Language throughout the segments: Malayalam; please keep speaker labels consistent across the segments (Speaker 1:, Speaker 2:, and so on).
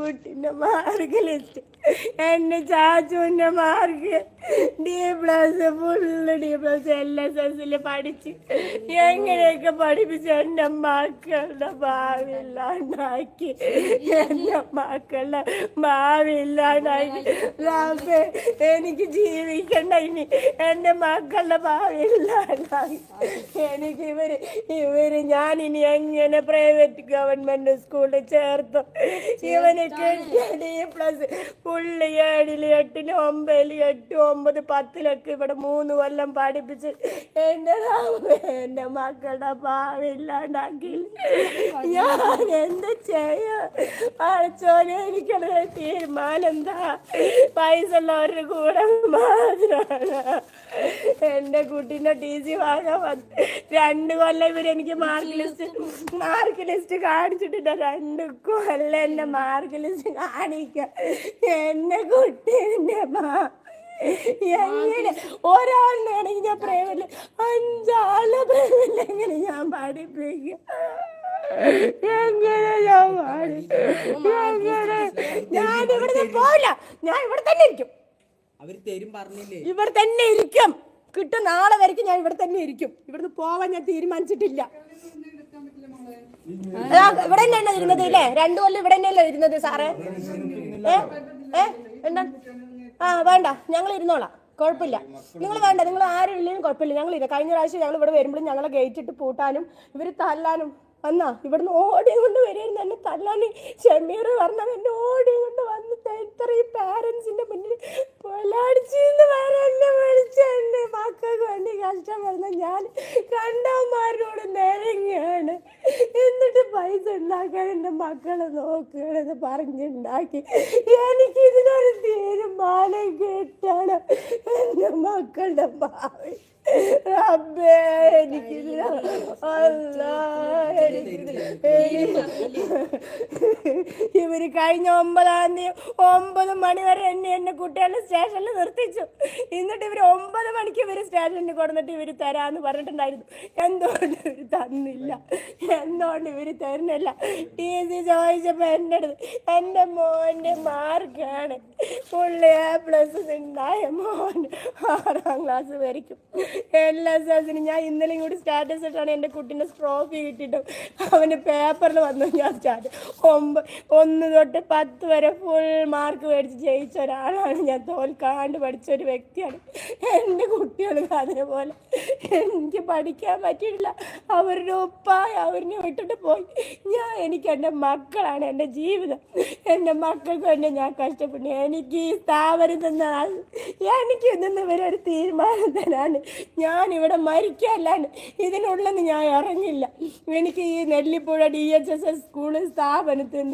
Speaker 1: കുട്ടിന്റെ മാർഗിലെത്തി എന്റെ ചാച്ചുവിന്റെ mark D plus full D plus L S എസിൽ പഠിച്ച്. എങ്ങനെയൊക്കെ പഠിപ്പിച്ച് എന്റെ മക്കളുടെ ഭാവി ഇല്ലാണ്ടാക്കി എന്റെ മക്കളുടെ ഭാവി ഇല്ലാണ്ടാക്കി ലാസ്റ്റ് എനിക്ക് ജീവിക്കണ്ട ഇനി. എന്റെ മക്കളുടെ ഭാവി ഇല്ലാണ്ടാക്കി എനിക്ക് ഇവർ ഇവർ ഞാനിനി എങ്ങനെ പ്രൈവറ്റ് ഗവൺമെന്റ് സ്കൂളിൽ ചേർത്തു? ഇവന് പ്ലസ് പുള്ളി ഏഴിൽ എട്ടിൽ ഒമ്പതിൽ എട്ട് ഒമ്പത് പത്തിലൊക്കെ ഇവിടെ മൂന്ന് കൊല്ലം പഠിപ്പിച്ച് എന്റെ എന്റെ മക്കളുടെ പാവില്ലാണ്ടാക്കി ഞാൻ എന്ത് ചെയ്യും? എനിക്കത് തീരുമാനം എന്താ? പൈസ ഉള്ളവരുടെ കൂടെ മാത്രമാണ്. എന്റെ കുട്ടീന്റെ ടി സി വാങ്ങാൻ രണ്ട് കൊല്ലം ഇവരെനിക്ക് മാർക്ക് ലിസ്റ്റ് മാർക്ക് ലിസ്റ്റ് കാണിച്ചിട്ടില്ല. രണ്ട് കൊല്ലം എന്റെ മാർക്ക് ലിസ്റ്റ് കാണിക്ക. എന്റെ കുട്ടീന്റെ മാ. എങ്ങനെ? ഒരാളിനാണെങ്കിൽ ഞാൻ പ്രേമില്ല. അഞ്ചാളെ പ്രേമില്ല എങ്ങനെ ഞാൻ പഠിപ്പിക്കും. എങ്ങനെ ഞാൻ പാടി എങ്ങനെ? ഞാൻ ഇവിടുന്ന് പോയില്ല ഞാൻ ഇവിടെ തന്നെ ഇരിക്കും.
Speaker 2: അവർ തരും പറഞ്ഞില്ലേ?
Speaker 1: ഇവിടെ തന്നെ ഇരിക്കും. കിട്ടും നാളെ വരയ്ക്കും ഞാൻ ഇവിടെ തന്നെ ഇരിക്കും. ഇവിടുന്ന് പോവാൻ ഞാൻ തീരുമാനിച്ചിട്ടില്ല. ഇവിടെ തന്നെയല്ലേ ഇരുന്നത് ഇല്ലേ? രണ്ടു കൊല്ലം ഇവിടെ തന്നെയല്ലേ ഇരുന്നത് സാറേ? ഏ? ഏ? എന്താ? ആ വേണ്ട. ഞങ്ങൾ ഇരുന്നോളാം. കുഴപ്പമില്ല. നിങ്ങൾ വേണ്ട. നിങ്ങൾ ആരും ഇല്ലെങ്കിലും കുഴപ്പമില്ല. ഞങ്ങൾ ഇരുന്നു കഴിഞ്ഞ പ്രാവശ്യം ഞങ്ങൾ ഇവിടെ വരുമ്പോഴും ഞങ്ങളെ ഗേറ്റ് ഇട്ട് പൂട്ടാനും ഇവർ തല്ലാനും. വന്നാ ഇവിടുന്ന് ഓടി കൊണ്ട് വരുന്ന എന്നെ തല്ലാനും ഷമീർ പറഞ്ഞത് എന്നെ ഓടിയും കൊണ്ട് വന്ന് ഇത്രയും പാരൻസിന്റെ മുന്നിൽ പൊലാടിച്ചിന്ന് വരെ എന്നെ വിളിച്ച എന്റെ മക്കൾക്ക് വേണ്ടി കഷ്ടപ്പെടുന്ന ഞാൻ കണ്ടവന്മാരോട് നിരങ്ങുകയാണ് എന്നിട്ട് പൈസ ഉണ്ടാക്കാൻ എന്റെ മക്കളെ നോക്കുകയാണെന്ന് പറഞ്ഞുണ്ടാക്കി. എനിക്ക് ഇതിനൊരു തീരുമാനം കേട്ടാണ്. എന്റെ മക്കളുടെ ഭാവി. ഇവർ കഴിഞ്ഞ ഒമ്പതാം തീയതി ഒമ്പത് മണി വരെ എന്നെ എന്നെ കുട്ടികളെ സ്റ്റേഷനിൽ നിർത്തിച്ചു. എന്നിട്ട് ഇവർ ഒമ്പത് മണിക്ക് ഇവർ സ്റ്റേഷനിൽ കൊടുത്തിട്ട് ഇവർ തരാന്ന് പറഞ്ഞിട്ടുണ്ടായിരുന്നു. എന്തുകൊണ്ട് ഇവർ തന്നില്ല? എന്തുകൊണ്ട് ഇവർ തരുന്നില്ല? ടി സി ചോദിച്ചപ്പോൾ എന്റെ അടുത്ത് എന്റെ മോന്റെ മാർക്കാണ്. പുള്ളി എ പ്ലസ് ഉണ്ടായ മോൻ ആറാം ക്ലാസ് വരയ്ക്കും. എല്ലാ എസ് എസിന് ഞാൻ ഇന്നലെയും കൂടി സ്റ്റാറ്റസ് ഇട്ടാണ് എന്റെ കുട്ടീന്റെ ട്രോഫി കിട്ടിയിട്ടും. അവന് പേപ്പറിൽ വന്നു ഞാൻ സ്റ്റാർട്ട് ഒമ്പ ഒന്ന് തൊട്ട് പത്ത് വരെ ഫുൾ മാർക്ക് മേടിച്ച് ജയിച്ച ഒരാളാണ് ഞാൻ. തോൽക്കാണ്ട് പഠിച്ച ഒരു വ്യക്തിയാണ്. എന്റെ കുട്ടികൾക്ക് അതേപോലെ എനിക്ക് പഠിക്കാൻ പറ്റിയിട്ടില്ല. അവരുടെ ഉപ്പായ അവരിനെ വിട്ടിട്ട് പോയി. ഞാൻ എനിക്ക് എന്റെ മക്കളാണ് എന്റെ ജീവിതം. എന്റെ മക്കൾക്ക് വേണ്ടി ഞാൻ കഷ്ടപ്പെട്ടു എനിക്ക് ഈ സ്ഥാപനം നിന്ന് എനിക്ക് നിന്ന് ഇവരെ ഒരു തീരുമാനം തരാണ് ഞാൻ ഇവിടെ മരിക്കല്ലാണ്ട് ഇതിനുള്ളെന്ന് ഞാൻ ഇറങ്ങില്ല. എനിക്ക് ഈ Nellipuzha D H S S school സ്ഥാപനത്തിൽ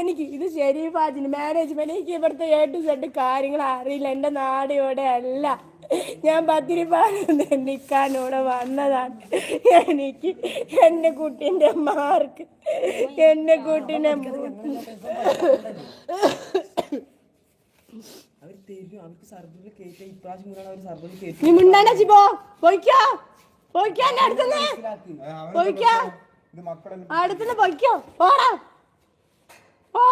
Speaker 1: എനിക്ക് ഇത് ശരീഫാജിന് മാനേജ്മെന്റ് എനിക്ക് ഇവിടുത്തെ എ ടു സെഡ് കാര്യങ്ങൾ അറിയില്ല. എന്റെ നാട് ഇവിടെ അല്ല. ഞാൻ പത്തിരിപ്പാലം നിൽക്കാനൂടെ വന്നതാണ്. എനിക്ക് എന്റെ കുട്ടീന്റെ മാർക്ക് എന്റെ കുട്ടീനെ നീ
Speaker 2: കയറ്റി
Speaker 1: മിണ്ടാണ്ട ജിബോ പോയിക്കോ. പോയിക്കോ എന്റെ അടുത്തുനിന്ന്. പോയിക്കോ. അടുത്തുനിന്ന് പൊയ്ക്കോ. പോടാ. ഓ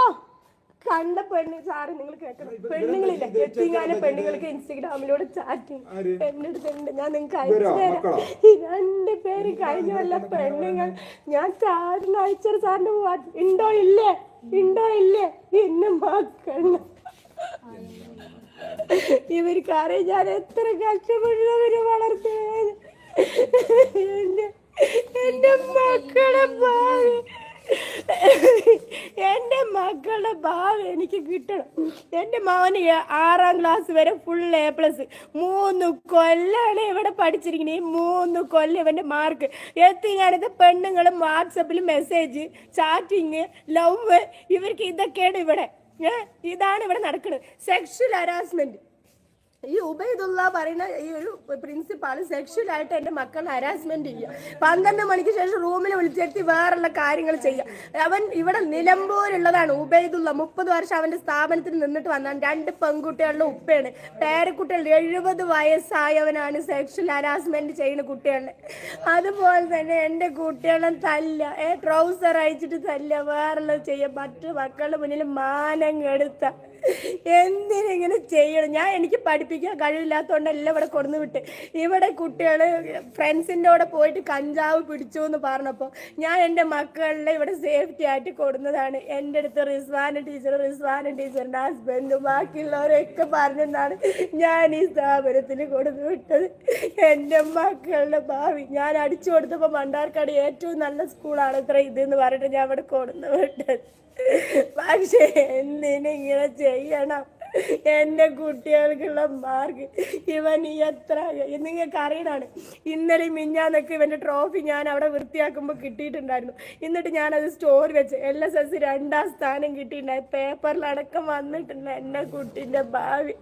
Speaker 1: കണ്ട പെണ്ണ് സാറ് നിങ്ങൾ കേൾക്കണം. പെണ്ണുങ്ങളില്ല? എത്തിങ്ങാനും പെണ്ണുങ്ങൾക്ക് ഇൻസ്റ്റഗ്രാമിലൂടെ ചാറ്റിങ് പെണ്ണെടുത്തിട്ടുണ്ട് ഞാൻ നിങ്ങൾക്ക് അയച്ചു തരാം. ഈ രണ്ട് പേര് കഴിഞ്ഞ വല്ല പെണ്ണുങ്ങൾ. ഞാൻ സാറിന് അയച്ചത് സാറിന്റെ ഉണ്ടോ ഇല്ലേ? ഉണ്ടോ ഇല്ലേ? എന്നെ മക്കൾ. ഇവർക്കറിയാം ഞാൻ എത്ര കഷ്ടപ്പെട്ടവര് വളർത്തേ എന്റെ എന്റെ മക്കളെ ഭാവി എന്റെ മക്കളുടെ ഭാവി എനിക്ക് കിട്ടണം. എന്റെ മോന് ആറാം ക്ലാസ് വരെ ഫുൾ എ പ്ലസ് മൂന്ന് കൊല്ലാണ് ഇവിടെ പഠിച്ചിരിക്കുന്നത്. ഈ മൂന്ന് കൊല്ലം ഇവന്റെ മാർക്ക് എത്തിങ്ങാണിത് പെണ്ണുങ്ങളും വാട്സപ്പിൽ മെസ്സേജ് ചാറ്റിങ് ലവ് ഇവർക്ക് ഇതൊക്കെയാണ് ഇവിടെ. ഇതാണ് ഇവിടെ നടക്കുന്നത് സെക്ഷൽ ഹരാസ്മെന്റ് ഈ ഉബൈദുള്ള പറയുന്ന ഈ ഒരു പ്രിൻസിപ്പാൾ സെക്ഷലായിട്ട് എന്റെ മക്കളെ ഹരാസ്മെന്റ് ചെയ്യുക. പന്ത്രണ്ട് മണിക്ക് ശേഷം റൂമിൽ വിളിച്ചെത്തി വേറുള്ള കാര്യങ്ങൾ ചെയ്യുക. അവൻ ഇവിടെ നിലമ്പൂരുള്ളതാണ്. ഉബൈദുള്ള മുപ്പത് വർഷം അവന്റെ സ്ഥാപനത്തിൽ നിന്നിട്ട് വന്നാണ് രണ്ട് പെൺകുട്ടികളുടെ ഉപ്പയാണ്. പേരക്കുട്ടികൾ എഴുപത് വയസ്സായവനാണ് സെക്ഷൽ ഹരാസ്മെന്റ് ചെയ്യുന്ന കുട്ടികളെ. അതുപോലെ തന്നെ എന്റെ കുട്ടികളെ തല്ല. ഏ ട്രൗസർ അയച്ചിട്ട് തല്ല. വേറുള്ളത് ചെയ്യുക മറ്റു മക്കളുടെ മുന്നിൽ മാനം കെടുത്ത എന്തിനിങ്ങനെ ചെയ്യണം? ഞാൻ എനിക്ക് പഠിപ്പിക്കാൻ കഴിവില്ലാത്തതുകൊണ്ട് എല്ലാം ഇവിടെ കൊടുന്നു വിട്ട്. ഇവിടെ കുട്ടികൾ ഫ്രണ്ട്സിന്റെ കൂടെ പോയിട്ട് കഞ്ചാവ് പിടിച്ചു എന്ന് പറഞ്ഞപ്പോൾ ഞാൻ എന്റെ മക്കളെ ഇവിടെ സേഫ്റ്റി ആയിട്ട് കൊടുന്നതാണ്. എന്റെ അടുത്ത് റിസ്വാന ടീച്ചർ റിസ്വാന ടീച്ചറിന്റെ ഹസ്ബൻഡും ബാക്കിയുള്ളവരൊക്കെ പറഞ്ഞെന്നാണ് ഞാൻ ഈ സ്ഥാപനത്തിന് കൊടുന്നു വിട്ടത്. എന്റെ മക്കളുടെ ഭാവി. ഞാൻ അടിച്ചു കൊടുത്തപ്പോൾ മണ്ടാർക്കാട് ഏറ്റവും നല്ല സ്കൂളാണ് ഇത്ര ഇതെന്ന് പറഞ്ഞിട്ട് ഞാൻ ഇവിടെ കൊടുന്നു വിട്ടത്. പക്ഷേ എന്തിനിങ്ങനെ ചെയ്യണം. എന്റെ കുട്ടികൾക്കുള്ള മാർക്ക്. ഇവൻ എത്ര നിങ്ങൾക്ക് അറിയണാണ്? ഇന്നലെ മിഞ്ഞാന്നൊക്കെ ഇവന്റെ ട്രോഫി ഞാൻ അവിടെ വൃത്തിയാക്കുമ്പോൾ കിട്ടിയിട്ടുണ്ടായിരുന്നു. എന്നിട്ട് ഞാനത് സ്റ്റോർ വെച്ച് എൽ എസ് എസ് രണ്ടാം സ്ഥാനം കിട്ടിയിട്ടുണ്ടായി. പേപ്പറിലടക്കം വന്നിട്ടുണ്ട് എന്റെ കുട്ടീന്റെ ഭാവി.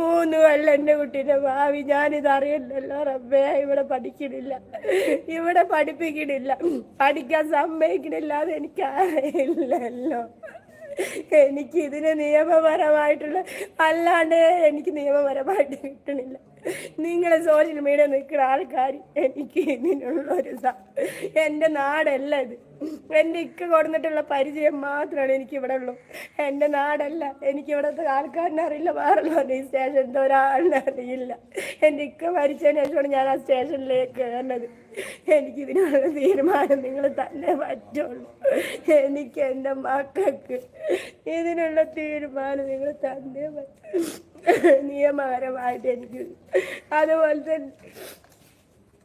Speaker 1: മൂന്ന് കൊല്ലം എന്റെ കുട്ടീന്റെ ഭാവി. ഞാനിത് അറിയണ്ടല്ലോ റബ്ബേ ഇവിടെ പഠിക്കണില്ല. ഇവിടെ പഠിപ്പിക്കണില്ല. പഠിക്കാൻ സമ്മതിക്കണില്ല അത് എനിക്ക് അറിയില്ലല്ലോ എനിക്ക് ഇതിന് നിയമപരമായിട്ടുള്ള അല്ലാണ്ട് എനിക്ക് നിയമപരമായിട്ട് കിട്ടണില്ല. നിങ്ങളെ സോഷ്യൽ മീഡിയ നിൽക്കുന്ന ആൾക്കാർ എനിക്ക് ഇതിനുള്ളൊരു എന്റെ നാടല്ല ഇത് എന്റെ ഇക്ക കൊടുത്തിട്ടുള്ള പരിചയം മാത്രമാണ് എനിക്ക് ഇവിടെ ഉള്ളൂ എന്റെ നാടല്ല. എനിക്ക് ഇവിടുത്തെ ആൾക്കാരനെ അറിയില്ല. വേറെ ഈ സ്റ്റേഷനിൽ ഒരാളിനെ അറിയില്ല. എന്റെ ഇക്ക മരിച്ചതിന് ശേഷമാണ് ഞാൻ ആ സ്റ്റേഷനിലേക്ക് കയറുന്നത്. എനിക്കിതിനുള്ള തീരുമാനം നിങ്ങൾ തന്നെ പറ്റുള്ളൂ. എനിക്ക് എന്റെ മക്കൾക്ക് ഇതിനുള്ള തീരുമാനം നിങ്ങൾ തന്നെ പറ്റും. നിയമപരമായിട്ട് എനിക്ക് അതുപോലെ തന്നെ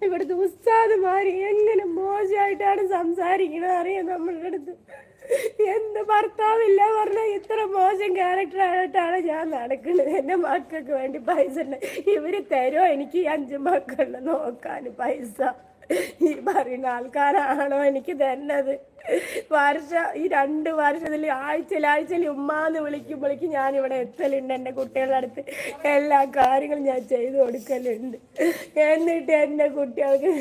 Speaker 1: ഇവിടുത്തെ ഉസ്താദുമാർ എങ്ങനെ മോശമായിട്ടാണ് സംസാരിക്കണത് അറിയാം നമ്മളുടെ അടുത്ത്? എന്ത് ഭർത്താവില്ല പറഞ്ഞാൽ ഇത്ര മോശം ക്യാരക്ടറായിട്ടാണ് ഞാൻ നടക്കുന്നത് എന്റെ മക്കൾക്ക് വേണ്ടി പൈസ ഉണ്ട്. ഇവർ തരുമോ എനിക്ക് അഞ്ച് മക്കളുടെ നോക്കാൻ പൈസ. ഈ പറയുന്ന ആൾക്കാരാണോ എനിക്ക് തന്നത് വർഷ ഈ രണ്ട് വർഷത്തിൽ ആഴ്ചയിൽ ആഴ്ചയിൽ ഉമ്മാന്ന് വിളിക്കുമ്പോഴേക്കും ഞാൻ ഇവിടെ എത്തലുണ്ട് എന്റെ കുട്ടികളുടെ അടുത്ത്. എല്ലാ കാര്യങ്ങളും ഞാൻ ചെയ്തു കൊടുക്കലുണ്ട്. എന്നിട്ട് എന്റെ കുട്ടികൾക്ക്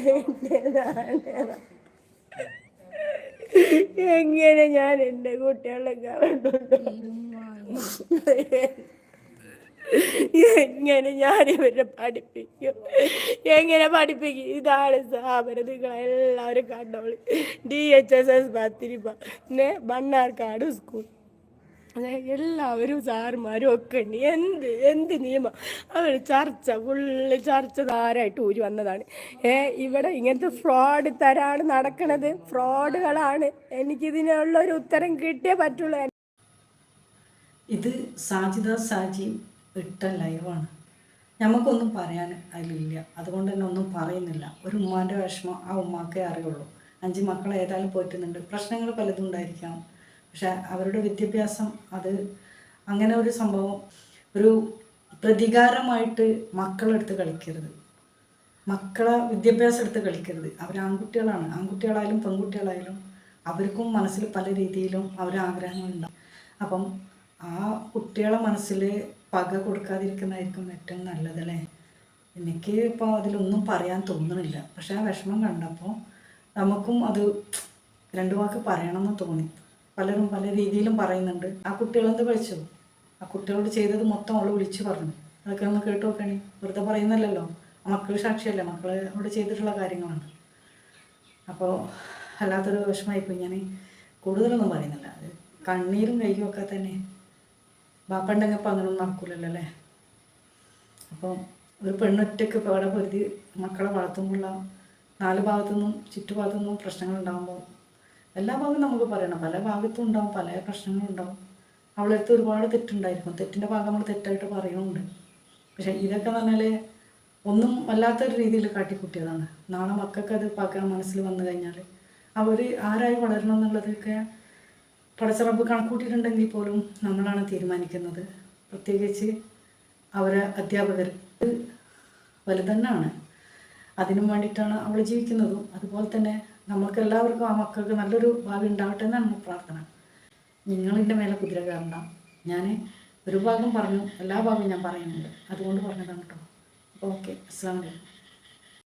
Speaker 1: എങ്ങനെ ഞാൻ എന്റെ കുട്ടികളെ കാണുന്നുണ്ടോ എങ്ങനെ ഞാൻ ഇവരെ പഠിപ്പിക്കും. എങ്ങനെ പഠിപ്പിക്കും? ഇതാണ് സ്ഥാപനം. നിങ്ങളെല്ലാവരും കണ്ടോളി. D H S S Pathirippa Mannarkkad school എല്ലാവരും സാറുമാരും ഒക്കെ ഉണ്ട്. എന്ത് എന്ത് നിയമം? അവർ ചർച്ച ഫുള്ള് ചർച്ച ധാരായിട്ട് ഊരി വന്നതാണ്. ഏ ഇവിടെ ഇങ്ങനത്തെ ഫ്രോഡ് തരാണ് നടക്കണത്. ഫ്രോഡുകളാണ് എനിക്കിതിനുള്ള ഒരു ഉത്തരം കിട്ടിയേ പറ്റുള്ളൂ.
Speaker 3: ഇത് സാജിദ സാജി ഇട്ട ലൈവാണ് നമുക്കൊന്നും പറയാൻ അതിലില്ല. അതുകൊണ്ട് തന്നെ ഒന്നും പറയുന്നില്ല. ഒരു ഉമ്മാന്റെ വിഷമം ആ ഉമ്മാക്കേ അറിയുള്ളൂ. അഞ്ച് മക്കൾ ഏതായാലും പോറ്റുന്നുണ്ട്. പ്രശ്നങ്ങൾ പലതും ഉണ്ടായിരിക്കാം. പക്ഷെ അവരുടെ വിദ്യാഭ്യാസം അത് അങ്ങനെ ഒരു സംഭവം ഒരു പ്രതികാരമായിട്ട് മക്കളെടുത്ത് കളിക്കരുത്. മക്കളെ വിദ്യാഭ്യാസം എടുത്ത് കളിക്കരുത്. അവർ ആൺകുട്ടികളാണ്. ആൺകുട്ടികളായാലും പെൺകുട്ടികളായാലും അവർക്കും മനസ്സിൽ പല രീതിയിലും അവർ ആഗ്രഹങ്ങളുണ്ടാവും അപ്പം ആ കുട്ടികളെ മനസ്സിൽ പക കൊടുക്കാതിരിക്കുന്നതായിരിക്കും ഏറ്റവും നല്ലതല്ലേ? എനിക്ക് ഇപ്പോൾ അതിലൊന്നും പറയാൻ തോന്നുന്നില്ല പക്ഷേ ആ വിഷമം കണ്ടപ്പോൾ നമുക്കും അത് രണ്ടു വാക്ക് പറയണമെന്ന് തോന്നി. പലരും പല രീതിയിലും പറയുന്നുണ്ട്. ആ കുട്ടികളെന്ത് കഴിച്ചു ആ കുട്ടികളോട് ചെയ്തത് മൊത്തം അവൾ വിളിച്ചു പറഞ്ഞു. അതൊക്കെ ഒന്ന് കേട്ട് നോക്കണേ. വെറുതെ പറയുന്നില്ലല്ലോ. മക്കൾ സാക്ഷിയല്ലേ? മക്കളോട് ചെയ്തിട്ടുള്ള കാര്യങ്ങളാണ്. അപ്പോൾ അല്ലാത്തൊരു വിഷമമായിപ്പോൾ ഞാൻ കൂടുതലൊന്നും പറയുന്നില്ല. അത് കണ്ണീരും കയ്യും ഒക്കെ തന്നെ ബാപ്പുണ്ടെങ്കിൽ ഇപ്പം അങ്ങനൊന്നും നടക്കൂലല്ലോ അല്ലേ അപ്പം ഒരു പെണ്ണൊറ്റയ്ക്ക് ഇപ്പോൾ അവിടെ പൊരുതി മക്കളെ വളർത്തുമ്പോഴുള്ള നാല് ഭാഗത്തുനിന്നും ചുറ്റുഭാഗത്തുനിന്നും പ്രശ്നങ്ങളുണ്ടാകുമ്പോൾ എല്ലാ ഭാഗവും നമുക്ക് പറയണം. പല ഭാഗത്തും ഉണ്ടാവും പല പ്രശ്നങ്ങളുണ്ടാവും അവളടുത്ത് ഒരുപാട് തെറ്റുണ്ടായിരിക്കും. തെറ്റിന്റെ ഭാഗം നമ്മൾ തെറ്റായിട്ട് പറയുന്നുണ്ട് പക്ഷേ ഇതൊക്കെ പറഞ്ഞാൽ ഒന്നും വല്ലാത്തൊരു രീതിയിൽ കാട്ടിക്കൂട്ടിയതാണ്. നാളെ മക്കൾക്ക് അത് പക മനസ്സിൽ വന്നു കഴിഞ്ഞാൽ അവർ ആരായി വളരണം എന്നുള്ളതൊക്കെ പടച്ചറപ്പ് കണക്കൂട്ടിയിട്ടുണ്ടെങ്കിൽ പോലും നമ്മളാണ് തീരുമാനിക്കുന്നത്. പ്രത്യേകിച്ച് അവരെ അധ്യാപകർ വലുതന്നാണ്. അതിനും വേണ്ടിയിട്ടാണ് അവൾ ജീവിക്കുന്നതും. അതുപോലെ തന്നെ നമുക്ക് എല്ലാവർക്കും ആ മക്കൾക്ക് നല്ലൊരു ഭാവി ഉണ്ടാവട്ടെ എന്നാണ് പ്രാർത്ഥന. നിങ്ങളിന്റെ മേലെ കുതിര കയറണ്ട. ഞാൻ ഒരു ഭാഗം പറഞ്ഞു എല്ലാ ഭാഗവും ഞാൻ പറയുന്നുണ്ട്. അതുകൊണ്ട് പറഞ്ഞതാണ് കേട്ടോ. ഓക്കെ അസ്സാം വലൈക്കും